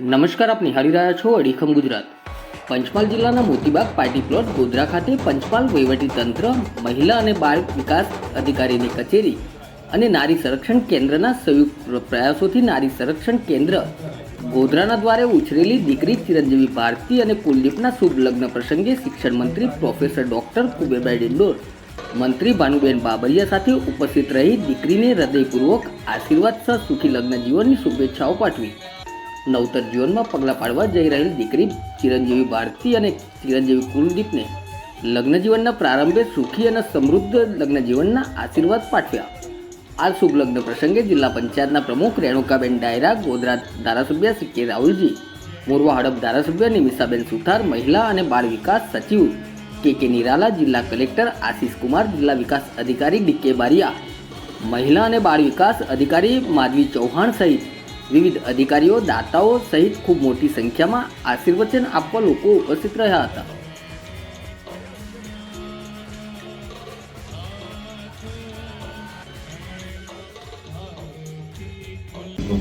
નમસ્કાર, આપ નિહાળી રહ્યા છો અડીખમ ગુજરાત. પંચમહાલ જિલ્લાના મોતીબાગ પાર્ટી પ્લોટ ગોધરા ખાતે પંચમહાલ તંત્ર, મહિલા અને બાળ વિકાસ અધિકારીની કચેરી અને નારી સંરક્ષણ કેન્દ્રના સંયુક્ત પ્રયાસોથી નારી સંરક્ષણ કેન્દ્ર ગોધરાના દ્વારે ઉછરેલી દીકરી ચિરંજીવી ભારતી અને કુલદીપના શુભ લગ્ન પ્રસંગે શિક્ષણ મંત્રી પ્રોફેસર ડોક્ટર કુબેરભાઈ ડિંડોર, મંત્રી ભાનુબેન બાબરિયા સાથે ઉપસ્થિત રહી દીકરીને હૃદયપૂર્વક આશીર્વાદ સહ સુખી લગ્ન જીવનની શુભેચ્છાઓ પાઠવી. નવતર જીવનમાં પગલાં પાડવા જઈ રહેલી દીકરી ચિરંજીવી ભારતી અને ચિરંજીવી કુલદીપને લગ્ન જીવનના પ્રારંભે સુખી અને સમૃદ્ધ લગ્ન જીવનના આશીર્વાદ પાઠવ્યા. આ શુભ લગ્ન પ્રસંગે જિલ્લા પંચાયતના પ્રમુખ રેણુકાબેન ડાયરા, ગોધરા ધારાસભ્ય સી કે રાહુલજી, મોરવા હડપ ધારાસભ્ય નિમિષાબેન સુથાર, મહિલા અને બાળ વિકાસ સચિવ કે કે નિરાલા, જિલ્લા કલેક્ટર આશીષ કુમાર, જિલ્લા વિકાસ અધિકારી ડી કે બારિયા, મહિલા અને બાળ વિકાસ અધિકારી માધવી ચૌહાણ સહિત વિવિધ અધિકારીઓ, દાતાઓ સહિત ખૂબ મોટી સંખ્યામાં આશીર્વચન આપવા લોકો ઉપસ્થિત રહ્યા હતા.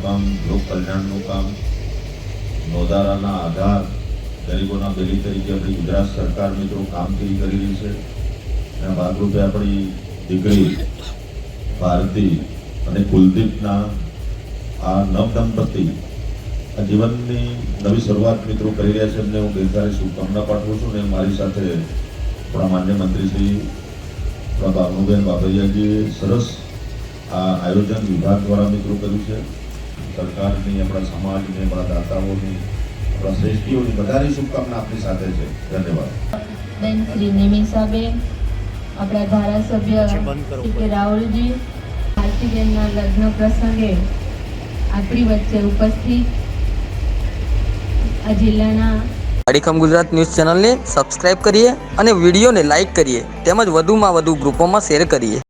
કામ, લોક કલ્યાણનું કામ, નોધારાના આધાર, ગરીબોના બેલી તરીકે આપણી ગુજરાત સરકાર મિત્રો કામગીરી કરી રહી છે. એના ભાગરૂપે આપણી દીકરી, ભારતી અને કુલદીપના આ નવ દંપતી આ જીવનની નવી શરૂઆત મિત્રો કરી રહ્યા છે એમને હું ગઈકાલે શુભકામના પાઠવું છું ને મારી સાથે આપણા માન્ય મંત્રી શ્રી આપણા બાબુબેન બાબૈયાજીએ સરસ આ આયોજન વિભાગ દ્વારા મિત્રો કર્યું છે. સરકારની આપણા સમાજની આપણા દાતાઓની આપણા શ્રેષ્ઠીઓની બધાની શુભકામના આપણી સાથે છે. ધન્યવાદ. બેન શ્રી નિમિષાબેન આપણા ધારાસભ્ય કે રાહુલજી ભારતીબેનના લગ્ન પ્રસંગે આપણી વચ્ચે ઉપસ્થિત આ જિલ્લાના અડીખમ ગુજરાત ન્યૂઝ ચેનલને સબસ્ક્રાઇબ કરીએ અને વિડીયોને લાઇક કરીએ. તેમજ વધુમાં વધુ ગ્રુપોમાં શેર કરીએ.